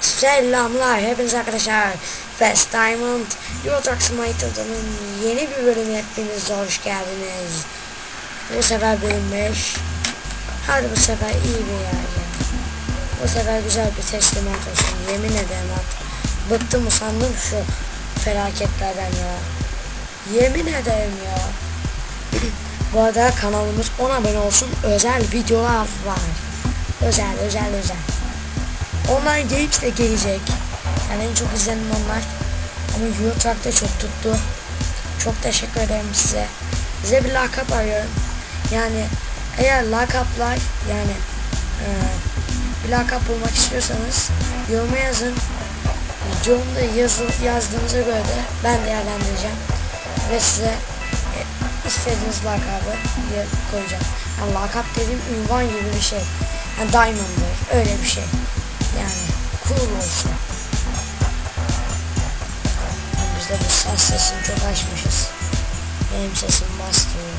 Selamlar hepiniz arkadaşlar. Fast Diamond Euro Truck Simulator'ın yeni bir bölümü hepiniz hoş geldiniz. Bu sefer bölüm 5. Hadi bu sefer iyi bir yer. Bu sefer güzel bir teslimat olsun. Yemin ederim artık. Bıktım usandım şu felaketlerden ya. Yemin ederim ya. bu arada kanalımız 10 abone olsun. Özel videolar var. Özel özel özel. Online Games de gelecek. Yani en çok izlenen onlar. Ama Euro Truck da çok tuttu. Çok teşekkür ederim size. Size bir lakap arıyorum. Yani eğer lakaplar yani e, bir lakap bulmak istiyorsanız yoruma yazın. Yorumda yazı, yazdığınıza göre de ben değerlendireceğim. Ve size e, istediğiniz lakabı diye koyacağım. Yani lakap dediğim ünvan gibi bir şey. Yani Diamond'dır. Öyle bir şey. Yani cool olsun. Biz de bu ses sesini çok açmışız. Benim sesim bastırıyor.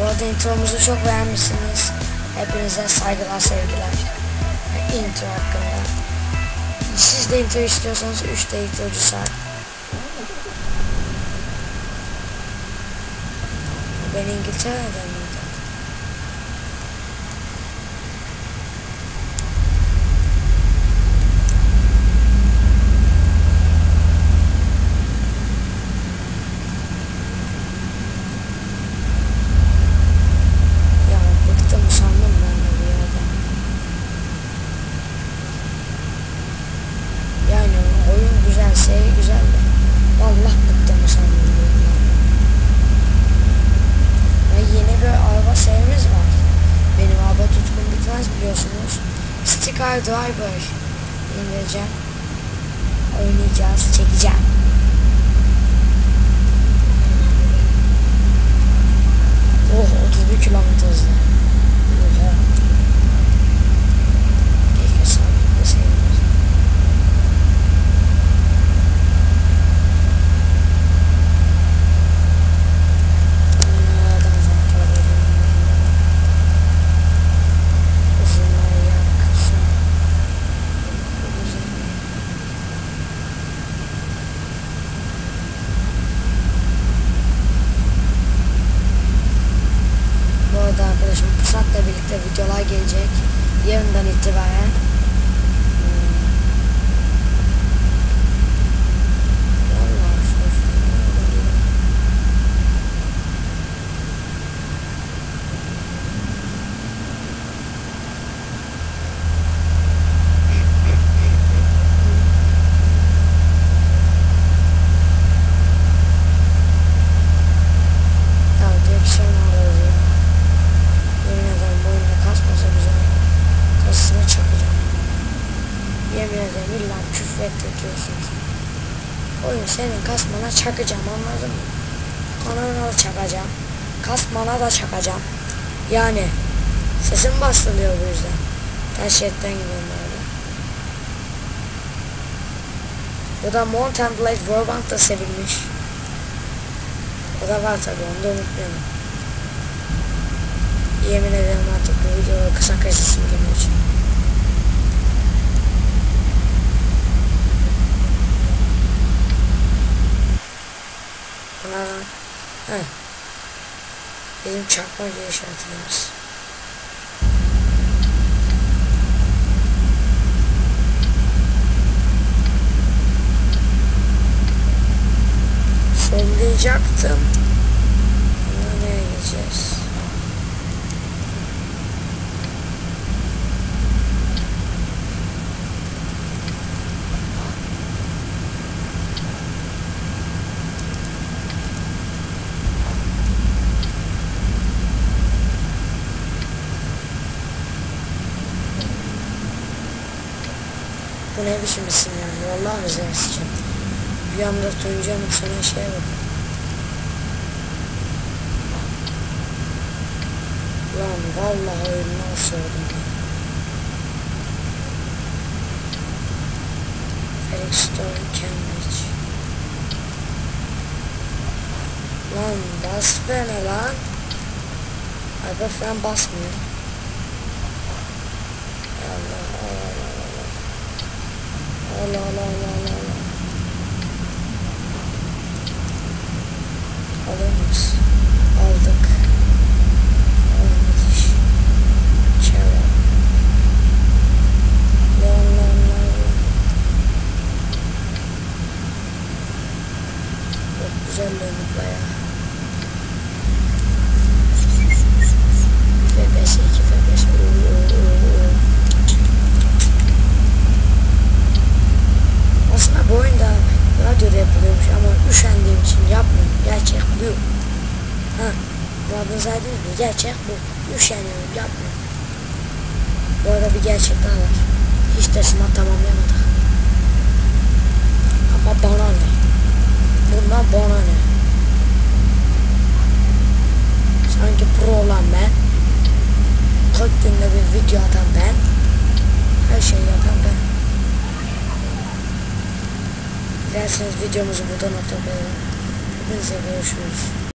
Bu arada intromuzu çok beğenmişsiniz. Hepinize saygılar sevgiler. Intro hakkında. Siz de intro istiyorsanız 3'te introcu saat. Ben İngiltere'de miydim? Ya bıktım sandım ben de bir yerden. Yani oyun güzel, seri güzel de. Vallahi bıktım sandım diyorum ya. Ve yeni bir araba serimiz var. Benim araba tutkum biliyorsunuz. Sticker Driver indireceğim. Oynayacağız, çekeceğim. Videolar gelecek. Yarından itibaren. Hmm. Vallahi şu fena oldu. Ya direksiyon alırız ya. Yemin ederim bu oyunda kasmasa güzel olur. Kasısını çakacağım. Yemin ederim illa küfür ettirtiyorsunuz. Oyun senin kasmana çakacağım anladın mı? Anana da çakacağım. Kasmana da çakacağım. Yani sesim bastırılıyor bu yüzden. Taşiyetten gidiyorum böyle. Bu da Mountain Blade Warband da sevilmiş. O da var tabi onu da unutmayalım. Yemin ederim artık bu videoyu kısa kesesim geliyor için. Buna Heh. Benim çakma diye işaretimiz. Sollayacaktım. Nereye gideceğiz? Bu ne biçim isim yani? Vallahi isim. Bir anda Tuncay'ın sana şeye bak. Lan vallahi oyundan soğudum ya. Felixstowe, Cambridge. Lan bas beni lan. Araba falan basmıyor. Allah Allah Allah Allah Allah Allah Allah. Alıyoruz. Aldık. Müthiş. Çevre. Lan lan lan. Çok güzel olduk bayağı. Ve 5'e 2 ve 5'e radyoda yapılıyormuş ama üşendiğim için yapmıyorum. Gerçek bu. Ha, Radyo zaten mi? Gerçek bu. Üşeniyorum yapmıyorum. Bu arada bir gerçek daha var. Hiç teslimat tamamlayamadık. Ama bana ne? Bundan bana ne? Sanki pro olan ben. 40 günde bir video atan ben. Her şeyi yapan ben. Isterseniz videomuzu buradan atabilirim. Hepinize görüşürüz.